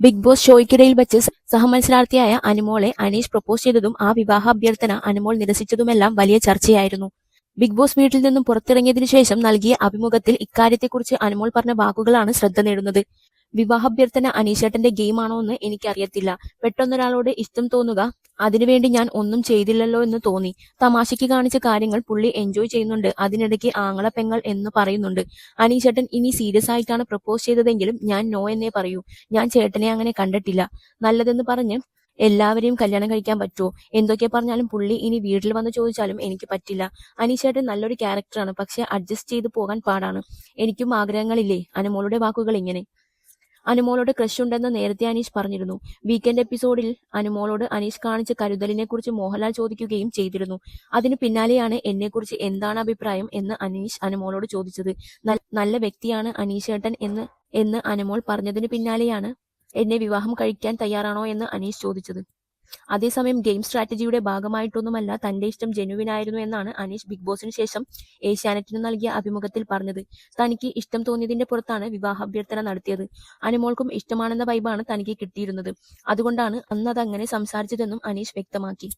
Big boss ഷോയ്ക്കിടയിൽ വെച്ച് സഹമത്സരാർത്ഥിയായ അനുമോളെ Aneesh propose ചെയ്തതും ആ വിവാഹ അഭ്യർത്ഥന അനുമോൾ നിരസിച്ചതുമെല്ലാം വലിയ ചർച്ചയായിരുന്നു. ബിഗ് ബോസ് വീട്ടിൽ നിന്നും പുറത്തിറങ്ങിയതിനു ശേഷം നൽകിയ അഭിമുഖത്തിൽ ഇക്കാര്യത്തെക്കുറിച്ച് അനുമോൾ പറഞ്ഞ വാക്കുകളാണ് ശ്രദ്ധ നേടുന്നത്. വിവാഹാഭ്യർത്ഥന അനീഷേട്ടന്റെ ഗെയിമാണോ എന്ന് എനിക്കറിയത്തില്ല. പെട്ടെന്നൊരാളോട് ഇഷ്ടം തോന്നുക അതിനുവേണ്ടി ഞാൻ ഒന്നും ചെയ്തില്ലല്ലോ എന്ന് തോന്നി. തമാശയ്ക്ക് കാണിച്ച കാര്യങ്ങൾ പുള്ളി എൻജോയ് ചെയ്യുന്നുണ്ട്. അതിനിടയ്ക്ക് ആങ്ങള പെങ്ങൾ എന്ന് പറയുന്നുണ്ട്. അനീഷേട്ടൻ ഇനി സീരിയസ് ആയിട്ടാണ് പ്രപ്പോസ് ചെയ്തതെങ്കിലും ഞാൻ നോ എന്നേ പറയൂ. ഞാൻ ചേട്ടനെ അങ്ങനെ കണ്ടിട്ടില്ല. നല്ലതെന്ന് പറഞ്ഞ് എല്ലാവരെയും കല്യാണം കഴിക്കാൻ പറ്റുമോ എന്തൊക്കെ പറഞ്ഞാലും പുള്ളി ഇനി വീട്ടിൽ വന്ന് ചോദിച്ചാലും എനിക്ക് പറ്റില്ല. അനീഷേട്ടൻ നല്ലൊരു ക്യാരക്ടറാണ് പക്ഷെ അഡ്ജസ്റ്റ് ചെയ്ത് പോകാൻ പാടാണ്. എനിക്കും ആഗ്രഹങ്ങളില്ലേ? അനുമോളുടെ വാക്കുകൾ ഇങ്ങനെ. അനുമോളോട് ക്രഷ് ഉണ്ടെന്ന് നേരത്തെ അനീഷ് പറഞ്ഞിരുന്നു. വീക്കെൻഡ് എപ്പിസോഡിൽ അനുമോളോട് അനീഷ് കാണിച്ച കരുതലിനെ കുറിച്ച് മോഹൻലാൽ ചോദിക്കുകയും ചെയ്തിരുന്നു. അതിനു പിന്നാലെയാണ് എന്നെക്കുറിച്ച് എന്താണ് അഭിപ്രായം എന്ന് അനീഷ് അനുമോളോട് ചോദിച്ചത്. നല്ല വ്യക്തിയാണ് അനീഷ് ഏട്ടൻ എന്ന് എന്ന് അനുമോൾ പറഞ്ഞതിന് പിന്നാലെയാണ് എന്നെ വിവാഹം കഴിക്കാൻ തയ്യാറാണോ എന്ന് അനീഷ് ചോദിച്ചത്. അതേസമയം ഗെയിം സ്ട്രാറ്റജിയുടെ ഭാഗമായിട്ടൊന്നുമല്ല തന്റെ ഇഷ്ടം ജെനുവിനായിരുന്നു എന്നാണ് അനീഷ് ബിഗ് ബോസിന് ശേഷം ഏഷ്യാനെറ്റിന് നൽകിയ അഭിമുഖത്തിൽ പറഞ്ഞത്. തനിക്ക് ഇഷ്ടം തോന്നിയതിന്റെ പുറത്താണ് വിവാഹാഭ്യർത്ഥന നടത്തിയത്. അനുമോൾക്കും ഇഷ്ടമാണെന്ന വൈബാണ് തനിക്ക് കിട്ടിയിരുന്നത്. അതുകൊണ്ടാണ് അന്ന് അതങ്ങനെ സംസാരിച്ചതെന്നും അനീഷ് വ്യക്തമാക്കി.